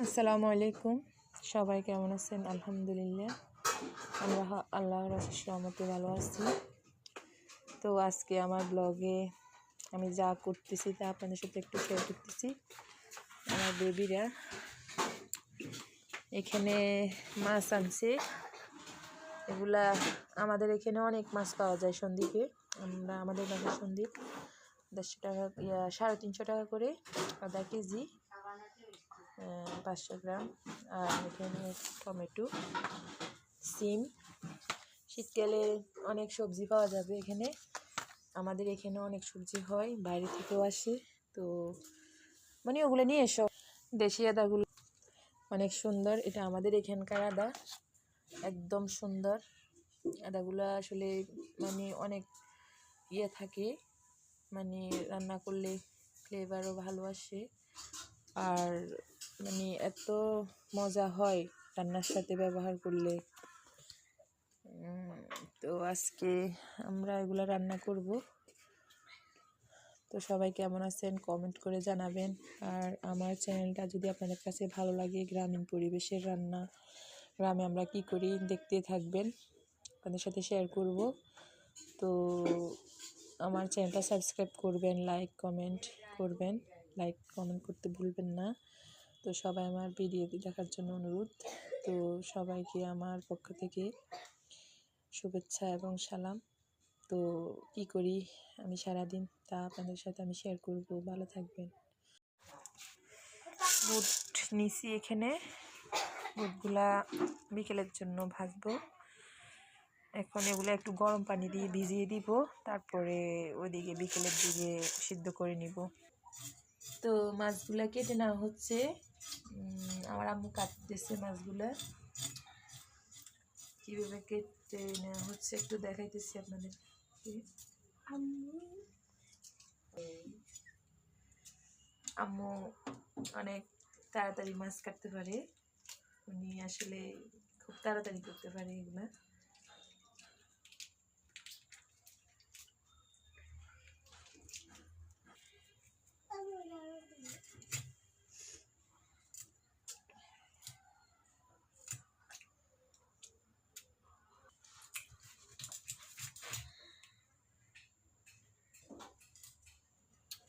আসসালামু আলাইকুম। সবাই কেমন আছেন? আলহামদুলিল্লাহ। আমরা হ- আল্লাহর অশেষ রহমতে ভালো আছি। তো আজকে আমার ব্লগে আমি যা করতেছি তা আপনাদের সাথে একটু শেয়ার করতেছি। আমার বেবিরা এখানে মাছ আনছে। এগুলা আমাদের এখানে অনেক মাছ পাওয়া যায় সন্দ্বীপে। আমরা, আমাদের বাসার সন্দ্বীপ। দেড়শো টাকা সাড়ে তিনশো টাকা করে আধা কেজি। পাঁচশো গ্রাম, আর এখানে টমেটো, সিম। শীতকালে অনেক সবজি পাওয়া যাবে এখানে। আমাদের এখানে অনেক সবজি হয়, বাইরে থেকেও আসে। তো মানে ওগুলো নিয়ে এসো। দেশি আদাগুলো অনেক সুন্দর, এটা আমাদের এখানকার আদা। একদম সুন্দর। আদাগুলো আসলে মানে অনেক ইয়ে থাকে মানে রান্না করলে ফ্লেভারও ভালো আসে। আর মানে এত মজা হয় রান্নার সাথে ব্যবহার করলে। তো আজকে আমরা এগুলো রান্না করব। তো সবাই কেমন আছেন কমেন্ট করে জানাবেন। আর আমার চ্যানেলটা যদি আপনাদের কাছে ভালো লাগে গ্রামীণ পরিবেশের রান্না, গ্রামে আমরা কি করি দেখতে থাকবেন। আপনাদের সাথে শেয়ার করব। তো আমার চ্যানেলটা সাবস্ক্রাইব করবেন লাইক কমেন্ট করবেন। লাইক কমেন্ট করতে ভুলবেন না। তো সবাই আমার ভিডিও দেখার জন্য অনুরোধ। তো সবাইকে আমার পক্ষ থেকে শুভেচ্ছা এবং সালাম। তো কি করি? আমি সারাদিন তা আপনাদের সাথে আমি শেয়ার করব। ভালো থাকবেন। বুট নিছি এখানে। বুটগুলা বিকেলের জন্য ভাজবো। এখন এগুলো একটু গরম পানি দিয়ে ভিজিয়ে দিব। তারপরে ওইদিকে বিকেলের দিকে সিদ্ধ করে নিব। তো মাছগুলা কেটে নেওয়া হচ্ছে। আমার আম্মু কাটতেছে মাছগুলো। কীভাবে কেটে নেওয়া হচ্ছে একটু দেখাইতেছি আপনাদের আম্মু অনেক তাড়াতাড়ি মাছ কাটতে পারে। উনি আসলে খুব তাড়াতাড়ি করতে পারে এগুলা।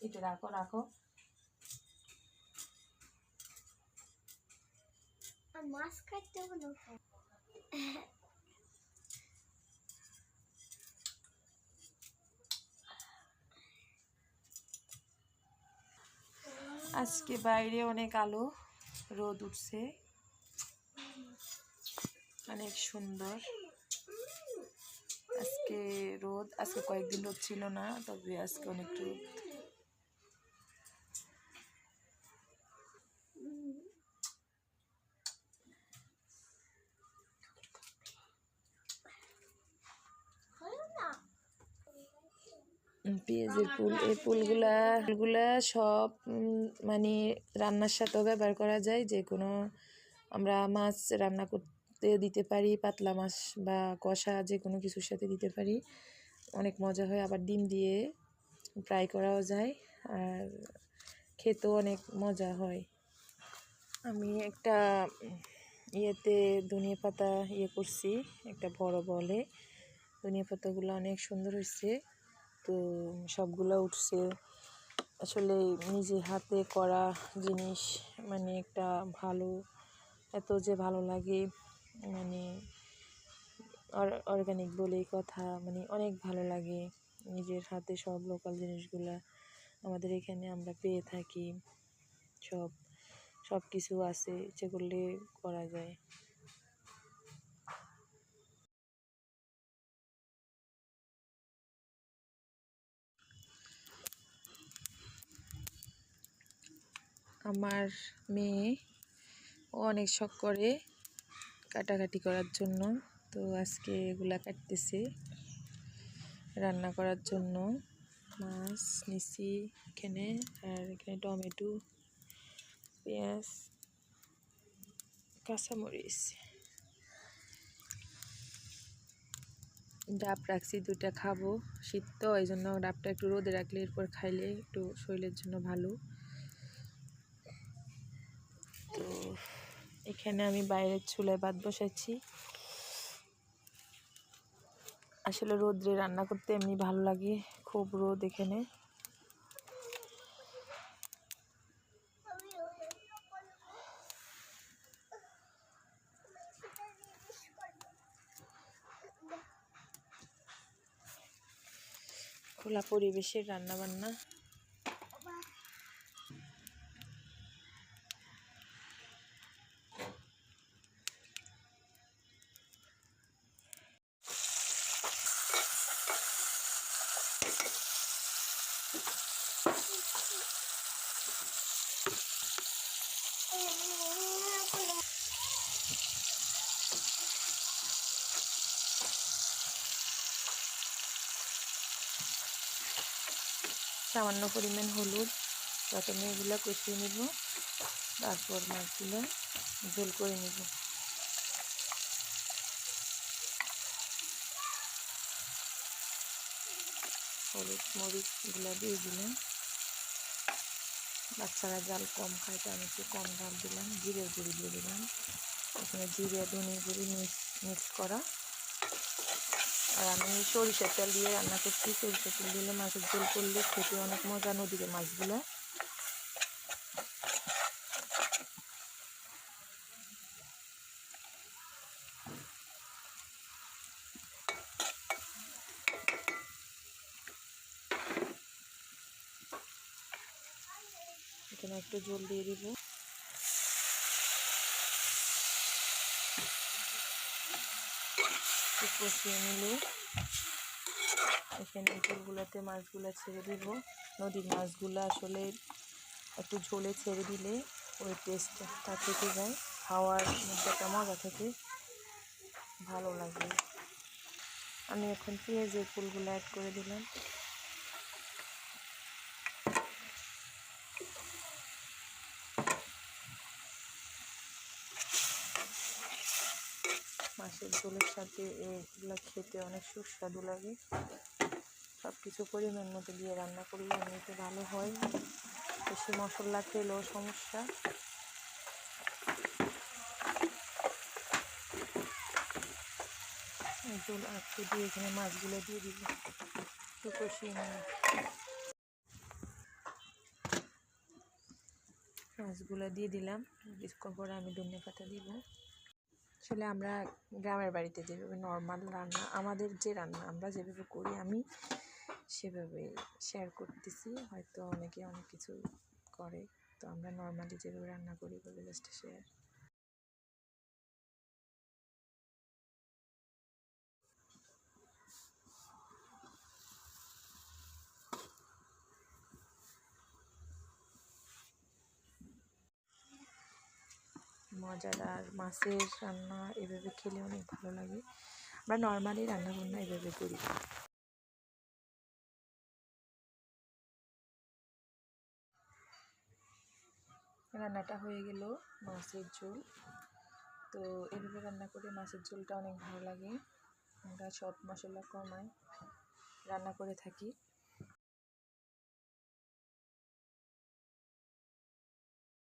এটা রাখো রাখো। মাছ কাটতে হলো আজকে বাইরে অনেক আলো রোদ উঠছে। অনেক সুন্দর। আজকে রোদ আজকে কয়েকদিন রোদ ছিল না তবে আজকে অনেক রোদ হলো না উম, পেঁয়াজের ফুল, এই ফুলগুলা ফুলগুলা সব মানে রান্নার সাথেও ব্যবহার করা যায়। যে কোনো আমরা মাছ রান্না করতে দিতে পারি, পাতলা মাছ বা কষা যে কোনো কিছুর সাথে দিতে পারি। অনেক মজা হয়। আবার ডিম দিয়ে ফ্রাই করাও যায়। আর খেতেও অনেক মজা হয়। আমি একটা ইয়েতে ধনিয়া পাতা ইয়ে করছি, একটা বড় বলে। ধনিয়া পাতাগুলো অনেক সুন্দর হয়েছে তো সবগুলো উঠছে। আসলে নিজে হাতে করা জিনিস মানে একটা ভালো, এত যে ভালো লাগে মানে অর্গানিক বলেই কথা মানে অনেক ভালো লাগে। নিজের হাতে সব লোকাল জিনিসগুলা আমাদের এখানে আমরা পেয়ে থাকি। সব সব কিছু আছে ইচ্ছে করলে করা যায়। আমার মেয়ে অনেক শখ করে কাটাকাটি করার জন্য। তো আজকে এগুলা কাটতেছে রান্না করার জন্য। মাছ নিছি এখানে, আর এখানে টমেটো, পেঁয়াজ, কাঁচামরিচ। ডাব রাখছি দুটা খাব। শীত তো এই জন্য ডাবটা একটু রোদে রাখলে, এরপর খাইলে একটু শরীরের জন্য ভালো। তো এখানে আমি বাইরের চুলায় ভাত বসাচ্ছি। আসলে রোদ্রে রান্না করতে এমনি ভালো লাগে, খুব রোদ এখানে। খোলা পরিবেশের রান্না সামান্য পরিমাণ হলুদ, প্রথমে এগুলো কষিয়ে নিব, তারপর মাছগুলো ঝোল করে নিব। হলুদ মরিচ এগুলো দিয়ে দিলাম। বাচ্চারা জাল কম খায়, তো আমি একটু কম জাল দিলাম জিরে গুঁড়ি দিয়ে দিলাম। এখানে জিরে ধনে গুঁড়ি মিক্স মিক্স করা। আর আমি সরিষার তেল দিয়ে রান্না করছি। সরিষার তেল দিলে মাছের ঝোল করলে খেতে অনেক মজা নদীর মাছগুলো। এখানে একটু জল দিয়ে দিব। একটু কষিয়ে নিলে এখানে ঝোলগুলোতে মাছগুলো ছেড়ে দিব। নদীর মাছগুলো আসলে একটু ঝোলে ছেড়ে দিলে ওই টেস্টটা থেকে যায়। খাওয়ার মধ্যে একটা মজা থাকে ভালো লাগে। আমি এখন পেঁয়াজের ফুলগুলো অ্যাড করে দিলাম মাছের ঝোলের সাথে এগুলো খেতে অনেক সুস্বাদু লাগে। সব কিছু পরিমাণ মতো দিয়ে রান্না করলে এমনিতে ভালো হয়। বেশি মশলা খেলেও সমস্যা। ঝোল একটু দিয়ে এখানে মাছগুলো দিয়ে দিব। একটু মাছগুলো দিয়ে দিলাম। কিছুক্ষণ পরে আমি ধনে পাতা দিব। আসলে আমরা গ্রামের বাড়িতে যেভাবে নর্মাল রান্না, আমাদের যে রান্না আমরা যেভাবে করি, আমি সেভাবে শেয়ার করতেছি। হয়তো অনেকে অনেক কিছু করে, তো আমরা নর্মালি যেভাবে রান্না করি বলে জাস্ট শেয়ার মজাদার, মাছের রান্না এভাবে খেলে অনেক ভালো লাগে। আমরা নর্মালি রান্না বান্না এভাবে করি। রান্নাটা হয়ে গেল মাছের ঝোল। তো এভাবে রান্না করে মাছের ঝোলটা অনেক ভালো লাগে। আমরা সব মশলা কমাই রান্না করে থাকি।